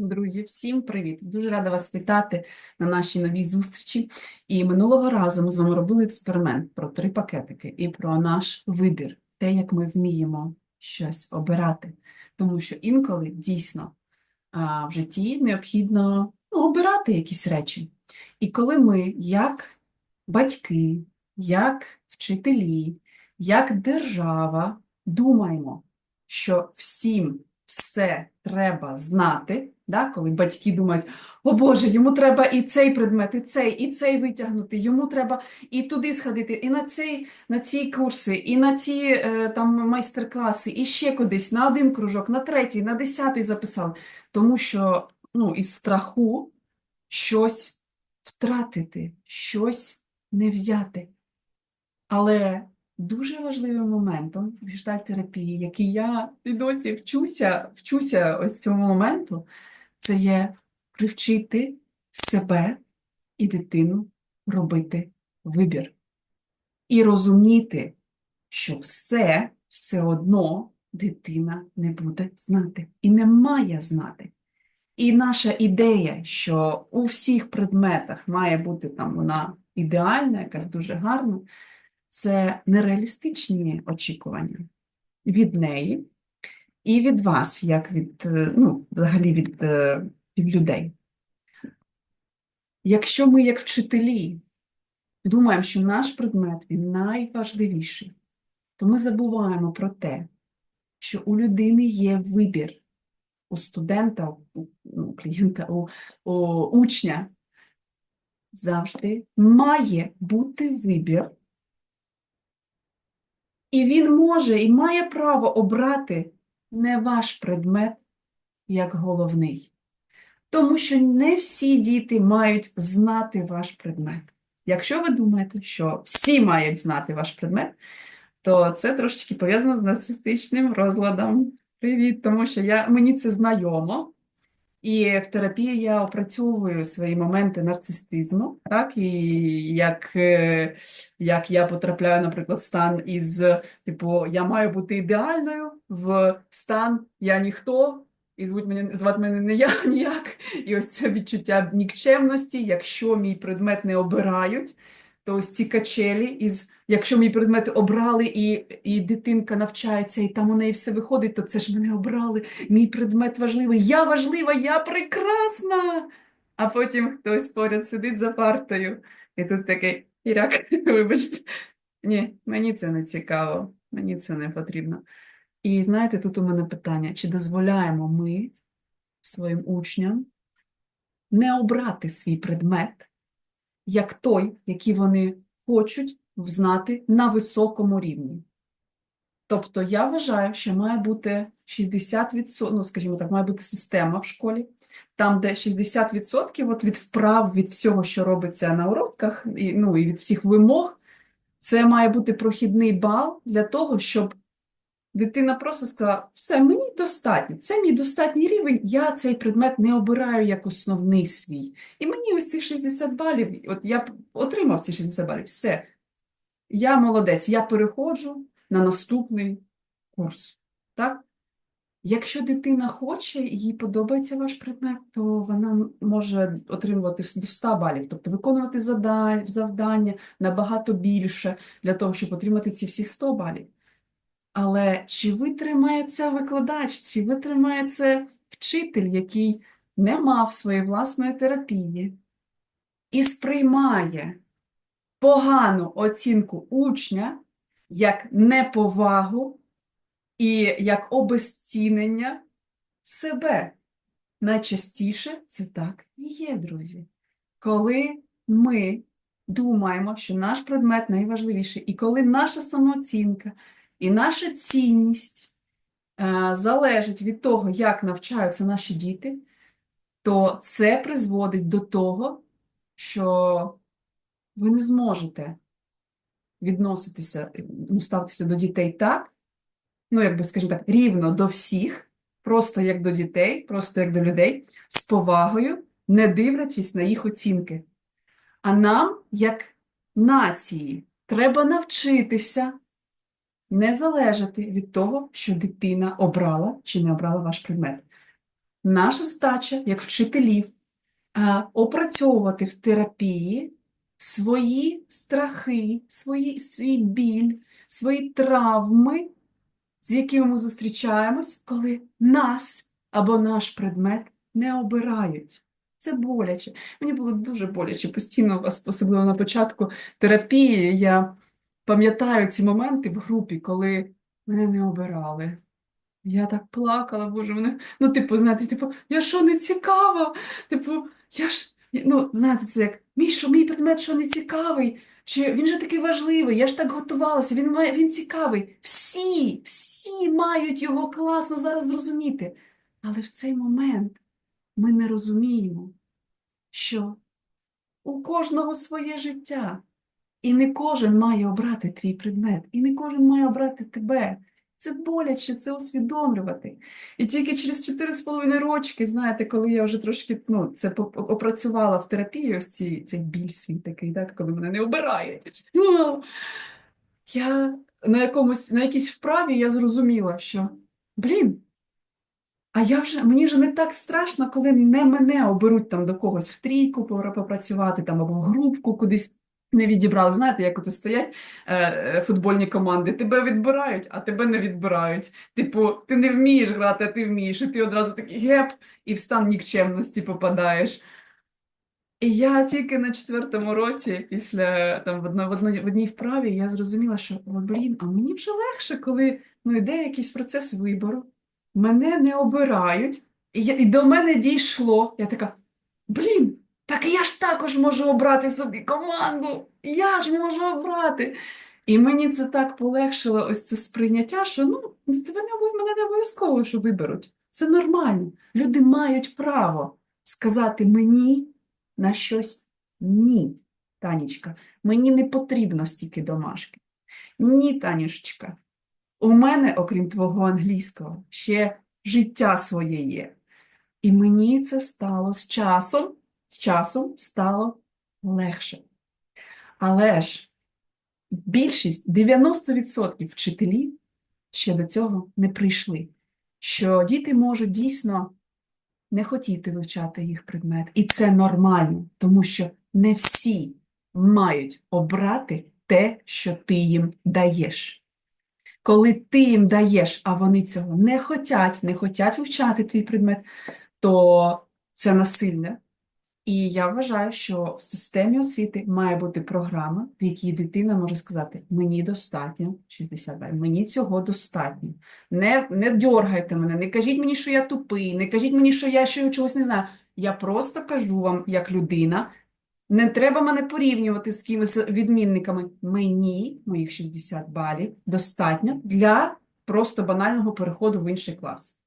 Друзі, всім привіт! Дуже рада вас вітати на нашій новій зустрічі. І минулого разу ми з вами робили експеримент про три пакетики і про наш вибір, те, як ми вміємо щось обирати. Тому що інколи дійсно в житті необхідно ну, обирати якісь речі. І коли ми, як батьки, як вчителі, як держава, думаємо, що всім все треба знати, да? коли батьки думають, о Боже, йому треба і цей предмет, і цей, і цей витягнути, йому треба і туди сходити, і на цей, на ці курси, і на ці е, там майстер-класи, і ще кудись, на один кружок, на третій, на десятий записали. Тому що ну, із страху щось втратити, щось не взяти. Але дуже важливим моментом в гештальт-терапії, який я і досі вчуся, вчуся ось цьому моменту, це є привчити себе і дитину робити вибір. І розуміти, що все, все одно дитина не буде знати і не має знати. І наша ідея, що у всіх предметах має бути там вона ідеальна, якась дуже гарна, це нереалістичні очікування від неї і від вас, як від, е, ну, взагалі від, е, від людей. Якщо ми, як вчителі, думаємо, що наш предмет він найважливіший, то ми забуваємо про те, що у людини є вибір, у студента, у ну, клієнта, у, у учня завжди має бути вибір. І він може і має право обрати не ваш предмет як головний. Тому що не всі діти мають знати ваш предмет. Якщо ви думаєте, що всі мають знати ваш предмет, то це трошечки пов'язано з нарцистичним розладом. Привіт, тому що я, мені це знайомо. І в терапії я опрацьовую свої моменти нарцисизму, так, і як, е, як я потрапляю, наприклад, стан із, типу, я маю бути ідеальною, в стан я ніхто, і звуть мене, звати мене не я ніяк. І ось це відчуття нікчемності, якщо мій предмет не обирають, то ось ці качелі, із, якщо мій предмет обрали, і, і дитинка навчається, і там у неї все виходить, то це ж мене обрали, мій предмет важливий, я важлива, я прекрасна. А потім хтось поряд сидить за партою, і тут такий Ірак, вибачте, ні, мені це не цікаво, мені це не потрібно. І знаєте, тут у мене питання: чи дозволяємо ми своїм учням не обрати свій предмет? як той, який вони хочуть знати на високому рівні. Тобто я вважаю, що має бути 60%, ну, скажімо так, має бути система в школі, там, де 60% от від вправ, від всього, що робиться на уроках, і, ну, і від всіх вимог, це має бути прохідний бал для того, щоб Дитина просто сказала, все, мені достатньо, це мій достатній рівень, я цей предмет не обираю як основний свій. І мені ось цих 60 балів, от я отримав ці 60 балів, все. Я молодець, я переходжу на наступний курс. Так? Якщо дитина хоче, їй подобається ваш предмет, то вона може отримувати до 100 балів, тобто виконувати завдання набагато більше для того, щоб отримати ці всі 100 балів. Але чи витримає це викладач, чи витримає це вчитель, який не мав своєї власної терапії і сприймає погану оцінку учня як неповагу і як обезцінення себе? Найчастіше це так і є, друзі. Коли ми думаємо, що наш предмет найважливіший, і коли наша самооцінка і наша цінність е, залежить від того, як навчаються наші діти, то це призводить до того, що ви не зможете відноситися, ну, ставитися до дітей так, ну, якби, скажімо так, рівно до всіх, просто як до дітей, просто як до людей, з повагою, не дивлячись на їх оцінки. А нам, як нації, треба навчитися не залежати від того, що дитина обрала чи не обрала ваш предмет. наша задача, як вчителів, е, опрацьовувати в терапії свої страхи, свої, свій біль, свої травми, з якими ми зустрічаємось, коли нас або наш предмет не обирають. Це боляче. Мені було дуже боляче постійно, ос- особливо на початку терапії. Я пам'ятаю ці моменти в групі, коли мене не обирали. Я так плакала, Боже, мене, ну, типу, знаєте, типу, я що не цікава? Типу, я ж, ну, знаєте, це як, мій, що, мій предмет, що не цікавий, чи він же такий важливий, я ж так готувалася, він має, він цікавий. Всі, всі мають його класно зараз зрозуміти. Але в цей момент ми не розуміємо, що у кожного своє життя. І не кожен має обрати твій предмет, і не кожен має обрати тебе. Це боляче, це усвідомлювати. І тільки через 4,5 рочки, знаєте, коли я вже трошки ну, це опрацювала в терапії, ось ці, цей біль свій такий, так, коли мене не обирають. Я на якомусь, на якійсь вправі я зрозуміла, що, блін, а я вже, мені вже не так страшно, коли не мене оберуть там до когось в трійку попрацювати, там, або в групку кудись не відібрали. Знаєте, як от стоять е, е, футбольні команди, тебе відбирають, а тебе не відбирають. Типу, ти не вмієш грати, а ти вмієш, і ти одразу такий геп, і в стан нікчемності попадаєш. І я тільки на четвертому році, після там в одно- в одно- в одній вправі, я зрозуміла, що блін, а мені вже легше, коли ну, йде якийсь процес вибору, мене не обирають, і, я, і до мене дійшло. Я така, блін, так я ж також можу обрати собі команду, я ж можу обрати. І мені це так полегшило, ось це сприйняття, що ну, тебе не мене не обов'язково, що виберуть. Це нормально. Люди мають право сказати мені на щось ні, Танечка, мені не потрібно стільки домашки. Ні, Танюшечка, у мене, окрім твого англійського, ще життя своє є. І мені це стало з часом, з часом стало легше. Але ж більшість, 90% вчителів ще до цього не прийшли, що діти можуть дійсно не хотіти вивчати їх предмет. І це нормально, тому що не всі мають обрати те, що ти їм даєш. Коли ти їм даєш, а вони цього не хотять, не хотять вивчати твій предмет, то це насилля. І я вважаю, що в системі освіти має бути програма, в якій дитина може сказати: мені достатньо 60 балів, мені цього достатньо. Не, не дьоргайте мене, не кажіть мені, що я тупий, не кажіть мені, що я ще чогось не знаю. Я просто кажу вам, як людина, не треба мене порівнювати з кимось відмінниками. Мені, моїх 60 балів, достатньо для просто банального переходу в інший клас.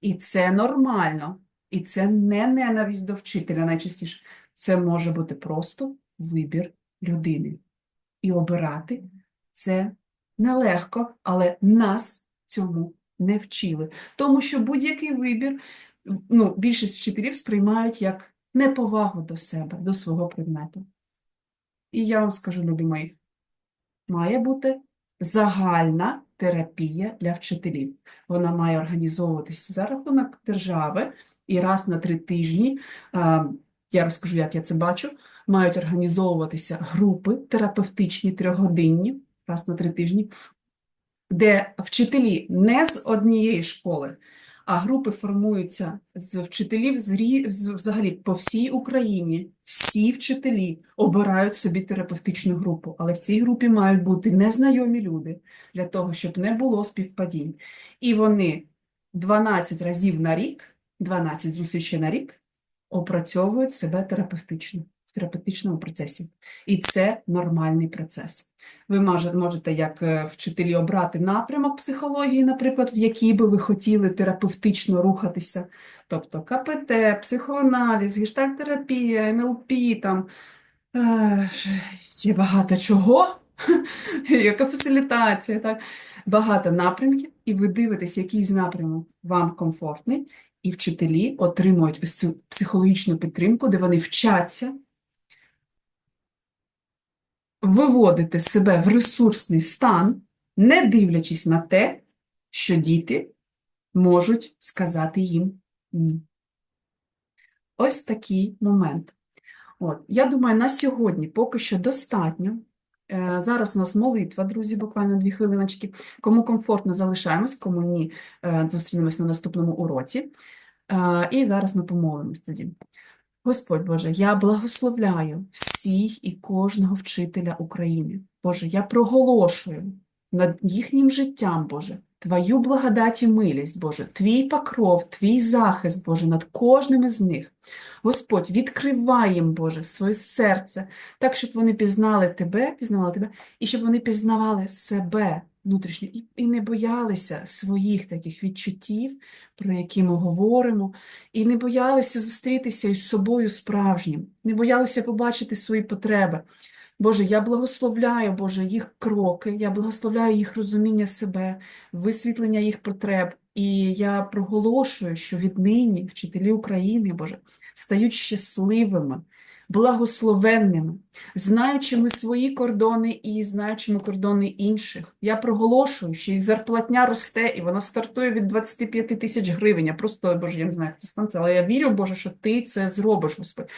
І це нормально. І це не ненависть до вчителя найчастіше. Це може бути просто вибір людини. І обирати це нелегко, але нас цьому не вчили. Тому що будь-який вибір, ну, більшість вчителів сприймають як неповагу до себе, до свого предмету. І я вам скажу, любі мої, має бути загальна терапія для вчителів. Вона має організовуватися за рахунок держави, і раз на три тижні, е, я розкажу, як я це бачу, мають організовуватися групи терапевтичні трьохгодинні, раз на три тижні, де вчителі не з однієї школи, а групи формуються з вчителів з- взагалі по всій Україні. Всі вчителі обирають собі терапевтичну групу, але в цій групі мають бути незнайомі люди для того, щоб не було співпадінь. І вони 12 разів на рік, 12 зустрічей на рік, опрацьовують себе терапевтично в терапевтичному процесі. І це нормальний процес. Ви можете, як е, вчителі, обрати напрямок психології, наприклад, в який би ви хотіли терапевтично рухатися. Тобто КПТ, психоаналіз, гештальтерапія, НЛП, там е, ще багато чого, яка фасилітація, так? Багато напрямків, і ви дивитесь, який з напрямок вам комфортний, і вчителі отримують ось цю психологічну підтримку, де вони вчаться виводити себе в ресурсний стан, не дивлячись на те, що діти можуть сказати їм ні. Ось такий момент. От, я думаю, на сьогодні поки що достатньо. Е, Зараз у нас молитва, друзі, буквально дві хвилиночки. Кому комфортно, залишаємось, кому ні, е, зустрінемось на наступному уроці. Е, І зараз ми помолимось тоді. Господь Боже, я благословляю всіх і кожного вчителя України. Боже, я проголошую над їхнім життям, Боже, Твою благодать і милість, Боже, Твій покров, Твій захист, Боже, над кожним із них. Господь, відкривай їм, Боже, своє серце, так, щоб вони пізнали Тебе, пізнавали Тебе, і щоб вони пізнавали себе внутрішньо, і, і не боялися своїх таких відчуттів, про які ми говоримо, і не боялися зустрітися із собою справжнім, не боялися побачити свої потреби. Боже, я благословляю, Боже, їх кроки, я благословляю їх розуміння себе, висвітлення їх потреб. І я проголошую, що віднині вчителі України, Боже, стають щасливими, благословенними, знаючими свої кордони і знаючими кордони інших. Я проголошую, що їх зарплатня росте, і вона стартує від 25 тисяч гривень. Я просто, Боже, я не знаю, як це станеться, але я вірю, Боже, що ти це зробиш, Господь.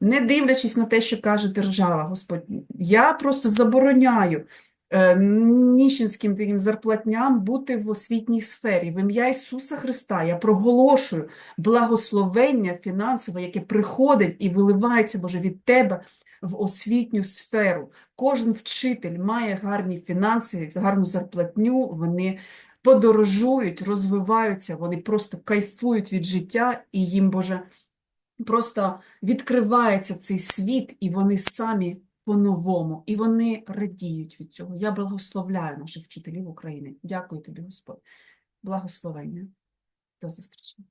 Не дивлячись на те, що каже держава, Господь, я просто забороняю е, ніщенським таким зарплатням бути в освітній сфері. В ім'я Ісуса Христа я проголошую благословення фінансове, яке приходить і виливається, Боже, від Тебе в освітню сферу. Кожен вчитель має гарні фінанси, гарну зарплатню, вони подорожують, розвиваються, вони просто кайфують від життя, і їм, Боже, просто відкривається цей світ, і вони самі по-новому, і вони радіють від цього. Я благословляю наших вчителів України. Дякую тобі, Господь. Благословення. До зустрічі.